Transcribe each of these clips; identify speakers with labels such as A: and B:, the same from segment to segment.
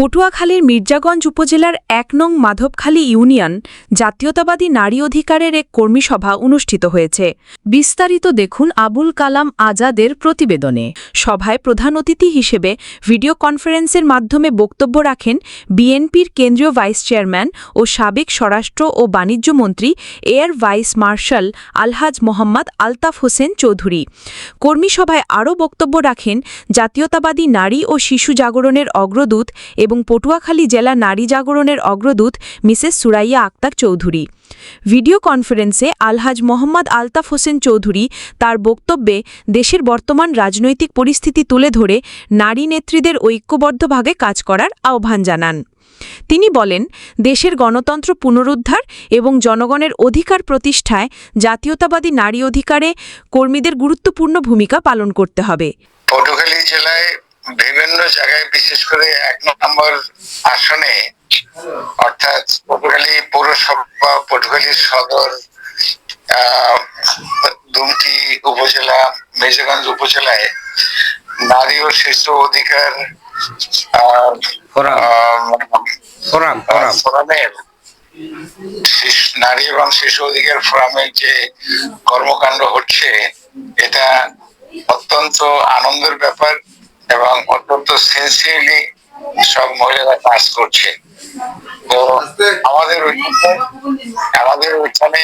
A: পটুয়াখালীর মির্জাগঞ্জ উপজেলার এক নং মাধবখালী ইউনিয়ন জাতীয়তাবাদী নারী অধিকারের এক কর্মীসভা অনুষ্ঠিত হয়েছে। বিস্তারিত দেখুন আবুল কালাম আজাদের প্রতিবেদনে। সভায় প্রধান অতিথি হিসেবে ভিডিও কনফারেন্সের মাধ্যমে বক্তব্য রাখেন বিএনপির কেন্দ্রীয় ভাইস চেয়ারম্যান ও সাবেক স্বরাষ্ট্র ও বাণিজ্য মন্ত্রী air vice marshal Alhaj Mohammad Altaf Hossain Chowdhury. কর্মীসভায় আরও বক্তব্য রাখেন জাতীয়তাবাদী নারী ও শিশু জাগরণের অগ্রদূত এবং পটুয়াখালী জেলা নারী জাগরণের অগ্রদূত মিসেস সুরাইয়া আক্তার চৌধুরী। ভিডিও কনফারেন্সে আলহাজ মোহাম্মদ আলতাফ হোসেন চৌধুরী তার বক্তব্যে দেশের বর্তমান রাজনৈতিক পরিস্থিতি তুলে ধরে নারী নেত্রীদের ঐক্যবদ্ধভাবে কাজ করার আহ্বান জানান। তিনি বলেন, দেশের গণতন্ত্র পুনরুদ্ধার এবং জনগণের অধিকার প্রতিষ্ঠায় জাতীয়তাবাদী নারী অধিকারে কর্মীদের গুরুত্বপূর্ণ ভূমিকা পালন করতে হবে।
B: পটুয়াখালী জেলায় বিভিন্ন জায়গায় বিশেষ করে এক নম্বর আসনে অর্থাৎ পটুয়াখালী পৌরসভা পটুয়াখালী সদর দুমকি উপজেলা মেজরগঞ্জ উপজেলায় নারী ও শিশু অধিকার ফোরামের নারী এবং শিশু অধিকার ফোরামের যে কর্মকাণ্ড হচ্ছে এটা অত্যন্ত আনন্দের ব্যাপার। এবং অত্যন্ত সেন্সিয়ারলি সব মহিলারা কাজ করছে। তো আমাদের আমাদের ওইখানে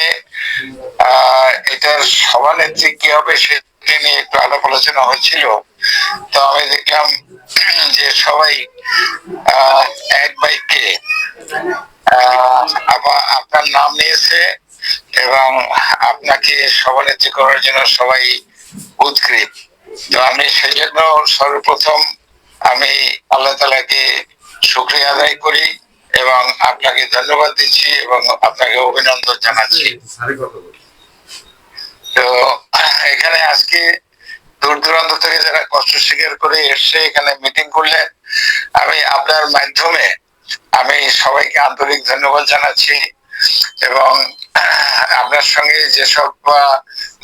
B: এটার সভানেত্রী কি হবে সেটা নিয়ে একটু আলাপ আলোচনা হচ্ছিল তো আমি দেখলাম যে সবাই এক বাইকে আবার আপনার নাম নিয়েছে এবং আপনাকে সভানেত্রী করার জন্য সবাই উৎকৃত তো আমি সেই জন্য সর্বপ্রথম আমি আল্লাহ তালাকে শুক্রিয়া আদায় করি এবং আপনাকে ধন্যবাদ দিচ্ছি এবং আপনাকে অভিনন্দন জানাচ্ছি। তো, এখানে আজকে দূর দূরান্ত থেকে যারা কষ্ট স্বীকার করে এসছে এখানে মিটিং করলেন, আমি আপনার মাধ্যমে আমি সবাইকে আন্তরিক ধন্যবাদ জানাচ্ছি এবং আপনার সঙ্গে যেসব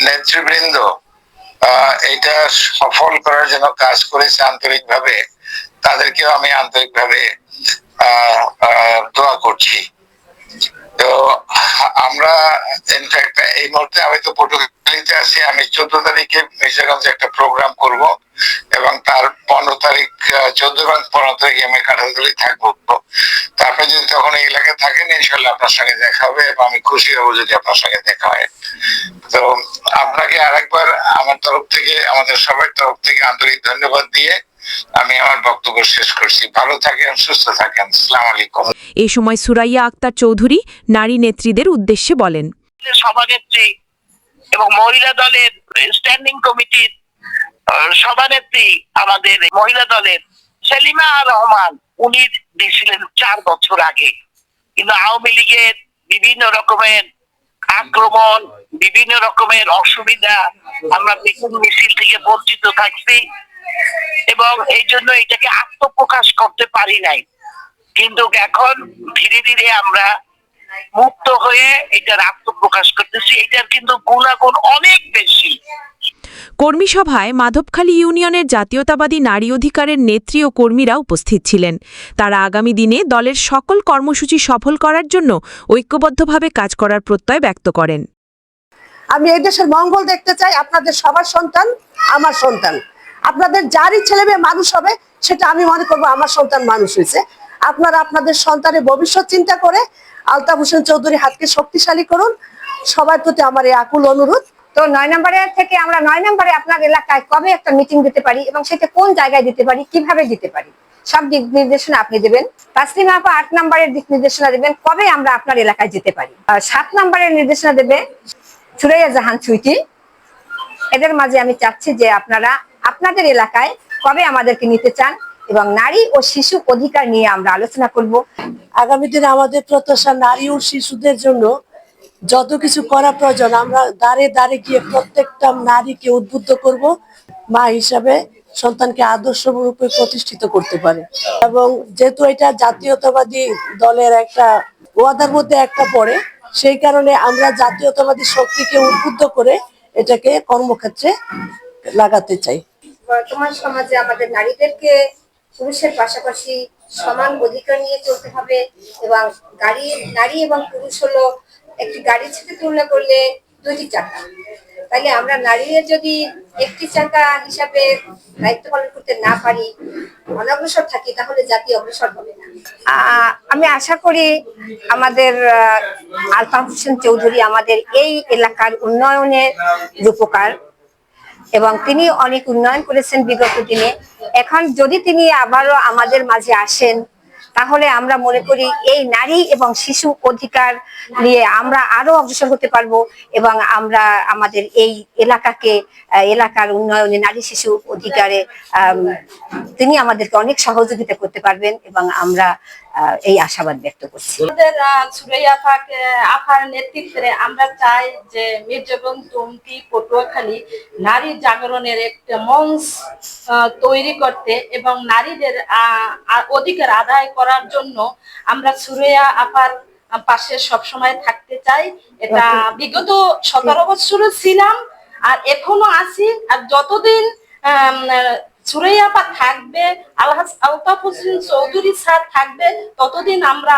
B: নেতৃবৃন্দ এটা সফল করার জন্য কাজ করেছে আন্তরিকভাবে। তাদেরকেও আমি আন্তরিকভাবে দোয়া করছি। তো আমরা ইনফ্যাক্ট এই মুহূর্তে আমি তো পটুয়াখালীতে আছি। আমি চোদ্দ তারিখে মির্জাগঞ্জে একটা প্রোগ্রাম করব এবং তার পনেরো তারিখ চোদ্দ এবং পনেরো তারিখ আমি কাঠালতলি থাকব। তো আপনি যদি তখন এই এলাকায় থাকেন ইনশাল্লাহ আপনার সঙ্গে দেখা হবে এবং আমি খুশি হব যদি আপনার সঙ্গে দেখা হয়। তো আপনাকে আমার তরফ থেকে আমাদের সবার তরফ থেকে আন্তরিক ধন্যবাদ দিয়ে আমি আমার বক্তব্য শেষ করছি। ভালো থাকেন সুস্থ থাকেন। আসসালামু আলাইকুম।
A: এ সময় সুরাইয়া আক্তার চৌধুরী নারী নেত্রীদের উদ্দেশ্যে বলেন।
C: সভানেত্রী এবং মহিলা দলের স্ট্যান্ডিং কমিটির আহ, সভানেত্রী আমাদের মহিলা দলের সেলিমা রহমান উনি দিয়েছিলেন চার বছর আগে। কিন্তু আওয়ামী লীগের বিভিন্ন রকমের আক্রমণ বিভিন্ন রকমের অসুবিধা আমরা মিছিল মিছিল থেকে বঞ্চিত থাকছি এবং এই জন্য এটাকে আত্মপ্রকাশ করতে পারি নাই। কিন্তু এখন ধীরে ধীরে আমরা মুক্ত হয়ে এটার আত্মপ্রকাশ করতেছি। এটার কিন্তু গুণাগুণ অনেক বেশি।
A: কর্মী সভায় মাধবখালী ইউনিয়নের জাতীয়তাবাদী নারী অধিকারের নেত্রী ও কর্মীরা উপস্থিত ছিলেন। তারা আগামী দিনে দলের সকল কর্মসূচি সফল করার জন্য ঐক্যবদ্ধভাবে কাজ করার প্রত্যয় ব্যক্ত করেন।
D: আমি এই দেশের মঙ্গল দেখতে চাই, আপনাদের সবার সন্তান, আমার সন্তান। আপনাদের যারই ছেলে মেয়ে মানুষ হবে, সেটা আমি মনে করব আমার সন্তান মানুষ হয়েছে। আপনারা আপনাদের সন্তানের ভবিষ্যৎ চিন্তা করে আলতাফ হোসেন চৌধুরী হাতকে শক্তিশালী করুন। সবার প্রতি আমার এই আকুল অনুরোধ।
E: তো নয় নম্বরের থেকে আমরা নয় নম্বরে আপনার এলাকায় কবে একটা মিটিং দিতে পারি এবং সেটা কোন জায়গায় দিতে পারি, কীভাবে দিতে পারি? সব দিক নির্দেশনা আপনি দেবেন। তাসলিমা আপা আট নম্বরের দিক নির্দেশনা দেবেন, কবে আমরা আপনার এলাকায় যেতে পারি? সাত নম্বরের নির্দেশনা দেবে সুরাইয়া জাহান সুইটি এদের মাঝে আমি চাচ্ছি যে আপনারা আপনাদের এলাকায় কবে আমাদেরকে নিতে চান এবং নারী ও শিশু অধিকার নিয়ে আমরা আলোচনা করব।
D: আগামী দিনে আমাদের প্রত্যাশা নারী ও শিশুদের জন্য যত কিছু করা প্রয়োজন, আমরা দাঁড়ে দাঁড়ে গিয়ে প্রত্যেকটা নারীকে উদ্বুদ্ধ করব, মা হিসাবে সন্তানকে আদর্শ রূপে প্রতিষ্ঠিত করতে পারে। এবং যেহেতু এটা জাতীয়তাবাদী দলের একটা ওয়াদার মধ্যে একটা পড়ে সেই কারণে আমরা জাতীয়তাবাদী শক্তিকে উদ্বুদ্ধ করে এটাকে কর্মক্ষেত্রে লাগাতে চাই।
E: বর্তমান সমাজে আমাদের নারীদেরকে পুরুষের পাশাপাশি সমান অধিকার নিয়ে চলতে হবে এবং গাড়ি, নারী এবং পুরুষ হলো একটি গাড়ির সাথে তুলনা করলে দুটি চাকা। তাহলে আমরা নারীরা যদি একটি চাকা হিসাবে দায়িত্ব পালন করতে না পারি, অনগ্রসর থাকি, তাহলে জাতি অগ্রসর হবে না। আমি আশা করি আমাদের আলতাফ হোসেন চৌধুরী আমাদের এই এলাকার উন্নয়নের রূপকার এবং তিনি অনেক উন্নয়ন করেছেন বিগত দিনে। এখন যদি তিনি আবারও আমাদের মাঝে আসেন তাহলে আমরা মনে করি এই নারী এবং শিশু অধিকার নিয়ে আমরা আরও অগ্রসর হতে পারব এবং আমরা আমাদের এই এলাকাকে এলাকার উন্নয়নে নারী শিশু অধিকারে তিনি আমাদেরকে অনেক সহযোগিতা করতে পারবেন এবং আমরা এই আশাবাদ ব্যক্ত করছি।
F: আমাদের সুরাইয়া আপার নেতৃত্বে আমরা চাই যে মির্জাবন তুমকি পটুয়াখালী নারী জাগরণের একটা মঞ্চ তৈরি করতে এবং নারীদের আহ, অধিকার আদায় করার জন্য আমরা সুরাইয়া আফার পাশে সবসময় থাকতে চাই। এটা বিগত সতেরো বছরও ছিলাম আর এখনও আছি। আর যতদিন আম, আহ, সুরাইয়া আপা থাকবে আলহাজ আলতাফ হোসেন চৌধুরী স্যার থাকবে ততদিন আমরা